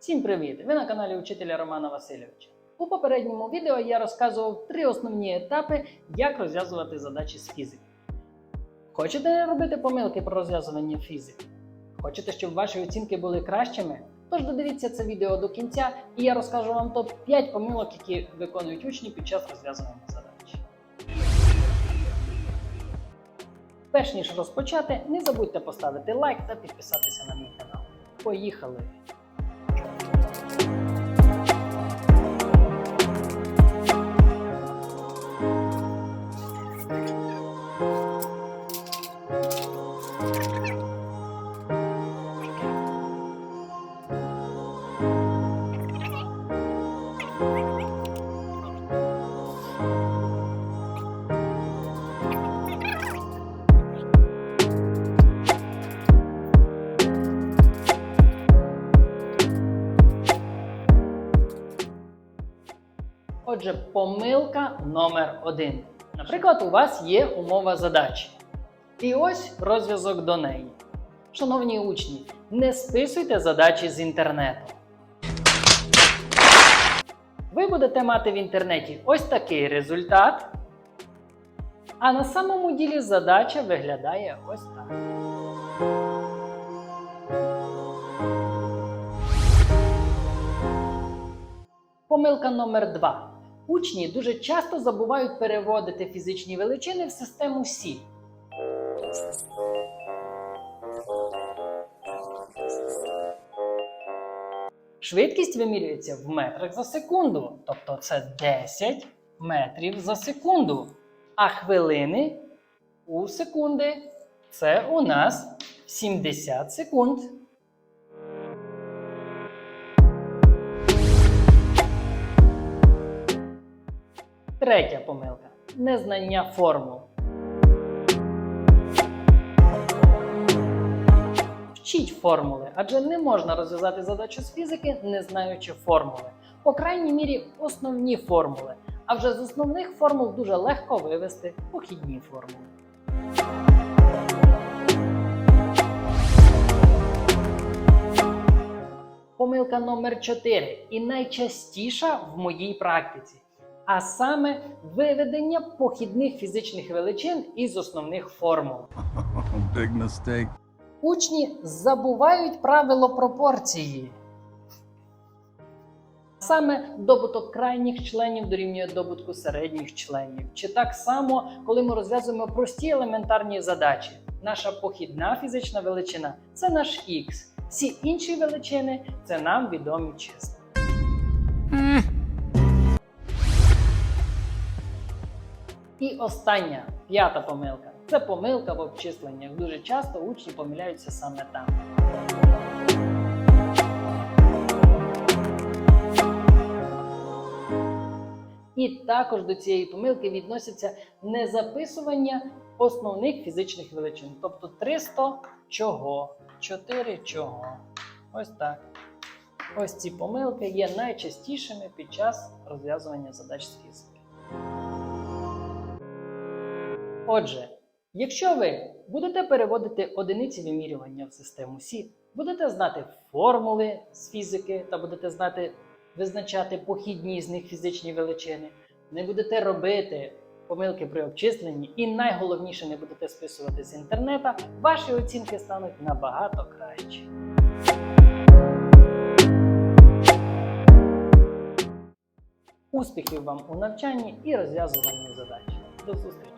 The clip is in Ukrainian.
Всім привіт! Ви на каналі Учителя Романа Васильовича. У попередньому відео я розказував три основні етапи, як розв'язувати задачі з фізики. Хочете не робити помилки про розв'язування фізики? Хочете, щоб ваші оцінки були кращими? Тож додивіться це відео до кінця, і я розкажу вам топ-5 помилок, які виконують учні під час розв'язування задач. Перш ніж розпочати, не забудьте поставити лайк та підписатися на мій канал. Поїхали! Отже, помилка номер один. Наприклад, у вас є умова задачі. І ось розв'язок до неї. Шановні учні, не списуйте задачі з інтернету. Ви будете мати в інтернеті ось такий результат. А на самому ділі задача виглядає ось так. Помилка номер 2. Учні дуже часто забувають переводити фізичні величини в систему Сі. Швидкість вимірюється в метрах за секунду, тобто це 10 метрів за секунду. А хвилини у секунди це у нас 70 секунд. Третя помилка незнання формул. Вчіть формули, адже не можна розв'язати задачу з фізики, не знаючи формули. По крайній мірі, основні формули. А вже з основних формул дуже легко вивести похідні формули. Помилка номер 4 і найчастіша в моїй практиці. А саме виведення похідних фізичних величин із основних формул. Big mistake. Учні забувають правило пропорції. Саме добуток крайніх членів дорівнює добутку середніх членів. Чи так само, коли ми розв'язуємо прості елементарні задачі. Наша похідна фізична величина це наш х. Всі інші величини це нам відомі числа. І остання п'ята помилка це помилка в обчисленнях. Дуже часто учні помиляються саме там. І також до цієї помилки відносяться незаписування основних фізичних величин. Тобто 300 чого, 4 чого. Ось так. Ось ці помилки є найчастішими під час розв'язування задач з. Отже, якщо ви будете переводити одиниці вимірювання в систему Сі, будете знати формули з фізики та будете знати визначати похідні з них фізичні величини, не будете робити помилки при обчисленні і найголовніше не будете списувати з інтернета, ваші оцінки стануть набагато кращі. Успіхів вам у навчанні і розв'язуванні задач. До зустрічі!